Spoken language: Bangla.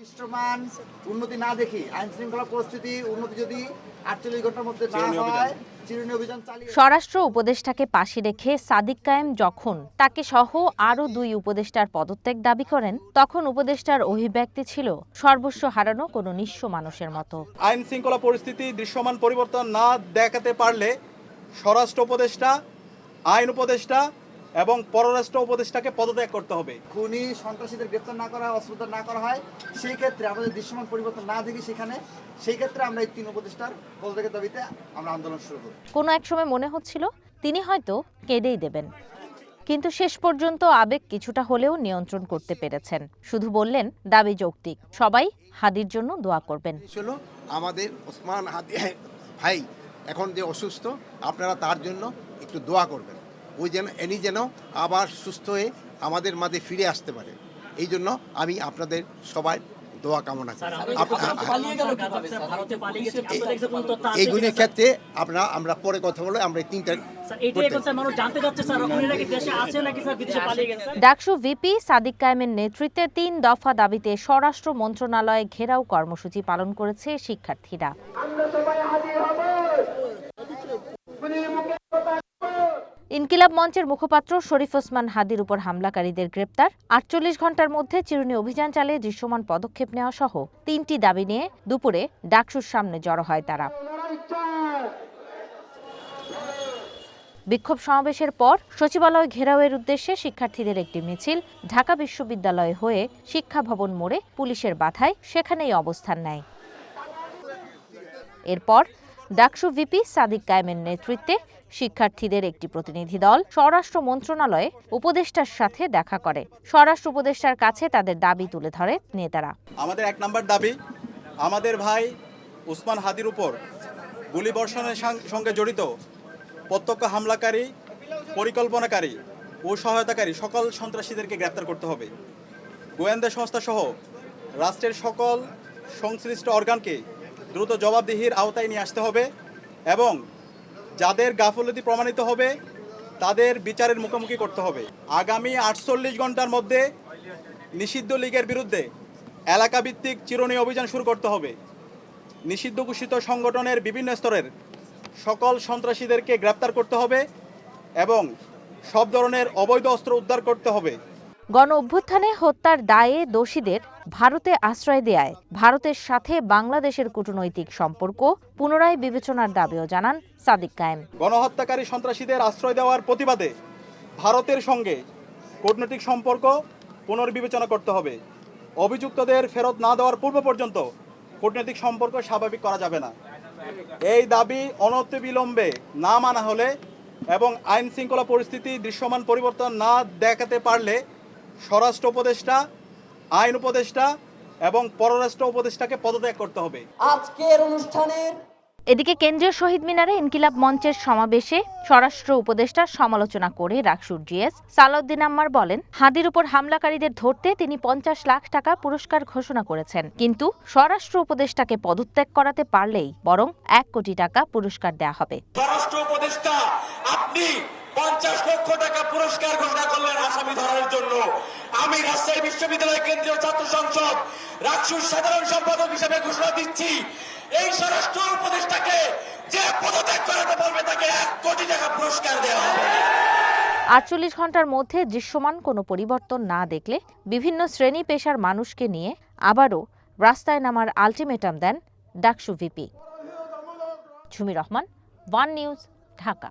দৃশ্যমান উন্নতি না দেখি আইন শৃঙ্খলা পরিস্থিতি উন্নতি যদি আটচল্লিশ ঘণ্টার মধ্যে না হয় চিরুনি অভিযান চালিয়ে স্বরাষ্ট্র উপদেষ্টাকে পাশে রেখে সাদিক কায়েম যখন তাকে সহ আরও দুই উপদেষ্টার পদত্যাগ দাবি করেন তখন উপদেষ্টার অভিব্যক্তি ছিল সর্বস্ব হারানো কোনো নিঃস্ব মানুষের মতো। আইন শৃঙ্খলা পরিস্থিতি দৃশ্যমান পরিবর্তন না দেখাতে পারলে স্বরাষ্ট্র উপদেষ্টা আইন উপদেষ্টা এবং পররাষ্ট্র উপদেষ্টাকে পদত্যাগ করতে হবে। খুনি সন্ত্রাসীদের গ্রেপ্তার না করা হয় অস্ত্রোদ্ধার না করা হয় সেই ক্ষেত্রে আমাদের দৃশ্যমান পরিবর্তন না দেখি সেখানে সেই ক্ষেত্রে আমরা এই তিন উপদেষ্টার পদত্যাগের দাবিতে আমরা আন্দোলন শুরু করি কোনো এক সময় মনে হচ্ছিল তিনি হয়তো কেঁদেই দেবেন। কিন্তু শেষ পর্যন্ত আবেগ কিছুটা হলেও নিয়ন্ত্রণ করতে পেরেছেন। শুধু বললেন দাবি যৌক্তিক। সবাই হাদির জন্য দোয়া করবেন। আমাদের ওসমান হাদি ভাই এখন যে অসুস্থ আপনারা তার জন্য একটু দোয়া করবেন। ওই যেন এনি যেন আবার সুস্থ হয়ে আমাদের মাঝে ফিরে আসতে পারে। এই জন্য আমি আপনাদের সবাই দোয়া কামনা করি। এইগুলির ক্ষেত্রে আমরা আমরা পরে কথা বলে আমরা এই তিনটা স্যার এটাই এখন স্যার মানুষ জানতে যাচ্ছে স্যার উনি নাকি দেশে আছে নাকি স্যার বিদেশে পালিয়ে গেছে স্যার? ডাকসু ভিপি সাদিক কায়েমের নেতৃত্বে তিন দফা দাবিতে স্বরাষ্ট্র মন্ত্রণালয়ে ঘেরাও কর্মসূচি পালন করেছে শিক্ষার্থীরা। ইনকিলাব মঞ্চের মুখপাত্র শরীফ ওসমান হাদির উপর হামলাকারীদের গ্রেপ্তার। আটচল্লিশ ঘণ্টার মধ্যে চিরুনি অভিযান চালিয়ে দৃশ্যমান পদক্ষেপ নেওয়া সহ তিনটি দাবি নিয়ে দুপুরে ডাকসুর সামনে জড়ো হয় তারা। বিক্ষোভ সমাবেশের পর সচিবালয় ঘেরাওয়ের উদ্দেশ্যে শিক্ষার্থীদের একটি মিছিল। ঢাকা বিশ্ববিদ্যালয় হয়ে শিক্ষা ভবন মোড়ে পুলিশের বাধায় সেখানেই অবস্থান নেয়। এরপর ডাকসু ভিপি সাদিক কায়েমের নেতৃত্বে শিক্ষার্থীদের একটি প্রতিনিধি দল স্বরাষ্ট্র মন্ত্রণালয়ে উপদেষ্টার সাথে দেখা করে। স্বরাষ্ট্র উপদেষ্টার কাছে তাদের দাবি তুলে ধরে নেতারা। আমাদের এক নম্বর দাবি, আমাদের ভাই উসমান হাদির উপর গুলিবর্ষণের সাং- সঙ্গে জড়িত, প্রত্যক্ষ হামলাকারী, পরিকল্পনাকারী ও সহায়তাকারী সকল সন্ত্রাসীদেরকে গ্রেপ্তার করতে হবে। গোয়েন্দা সংস্থা সহ রাষ্ট্রের সকল সংশ্লিষ্ট অর্গানকে দ্রুত জবাবদিহির আওতায় নিয়ে আসতে হবে এবং যাদের গাফলতি প্রমাণিত হবে, তাদের বিচারের মুখোমুখি করতে হবে। আগামী আটচল্লিশ ঘণ্টার মধ্যে নিষিদ্ধ লীগের বিরুদ্ধে এলাকাভিত্তিক চিরুনি অভিযান শুরু করতে হবে। নিষিদ্ধ ঘোষিত সংগঠনের বিভিন্ন স্তরের সকল সন্ত্রাসীদেরকে গ্রেপ্তার করতে হবে এবং সব ধরনের অবৈধ অস্ত্র উদ্ধার করতে হবে। গণ অভ্যুত্থানে হত্যার দায়ে দোষীদের ভারতে আশ্রয় দেয়ায় ভারতের সাথে বাংলাদেশের কূটনৈতিক সম্পর্ক পুনরায় বিবেচনার দাবিও জানান সাদিক কায়েম। গণহত্যাকারী সন্ত্রাসীদের আশ্রয় দেওয়ার প্রতিবাদে ভারতের সঙ্গে কূটনৈতিক সম্পর্ক পুনর্বিবেচনা করতে হবে। অভিযুক্তদের ফেরত না দেওয়ার পূর্ব পর্যন্ত কূটনৈতিক সম্পর্ক স্বাভাবিক করা যাবে না। এই দাবি অনতিবিলম্বে না মানা হলে এবং আইন শৃঙ্খলা পরিস্থিতি দৃশ্যমান পরিবর্তন না দেখাতে পারলে স্বরাষ্ট্র উপদেষ্টা আইন উপদেষ্টা এবং পররাষ্ট্র উপদেষ্টাকে পদত্যাগ করতে হবে। আজকের অনুষ্ঠানের এদিকে কেন্দ্রীয় শহীদ মিনারে ইনকিলাব মঞ্চের সমাবেশে স্বরাষ্ট্র উপদেষ্টার সমালোচনা করে রাকসুর জিএস সালাউদ্দিন আম্মার বলেন হাদির উপর হামলাকারীদের ধরতে তিনি পঞ্চাশ লাখ টাকা পুরস্কার ঘোষণা করেছেন। কিন্তু স্বরাষ্ট্র উপদেষ্টাকে পদত্যাগ করাতে পারলেই বরং এক কোটি টাকা পুরস্কার দেয়া হবে। স্বরাষ্ট্র উপদেষ্টা আপনি পঞ্চাশ লক্ষ টাকা পুরস্কার ঘোষণা করলেন আসামি ধরার জন্য। আমি রাজশাহী বিশ্ববিদ্যালয় কেন্দ্রীয় ছাত্র সংসদ রাকসুর সাধারণ সম্পাদক হিসেবে ঘোষণা দিচ্ছি, এই স্বরাষ্ট্র উপদেষ্টাকে যে পদত্যাগ করাতে পারবে তাকে এক কোটি টাকা পুরস্কার দেওয়া হবে। আটচল্লিশ ঘণ্টার মধ্যে দৃশ্যমান কোনো পরিবর্তন না দেখলে বিভিন্ন শ্রেণি পেশার মানুষকে নিয়ে আবারও রাস্তায় নামার আলটিমেটাম দেন DUCSU VP. Jhumi Rahman, One News, Dhaka.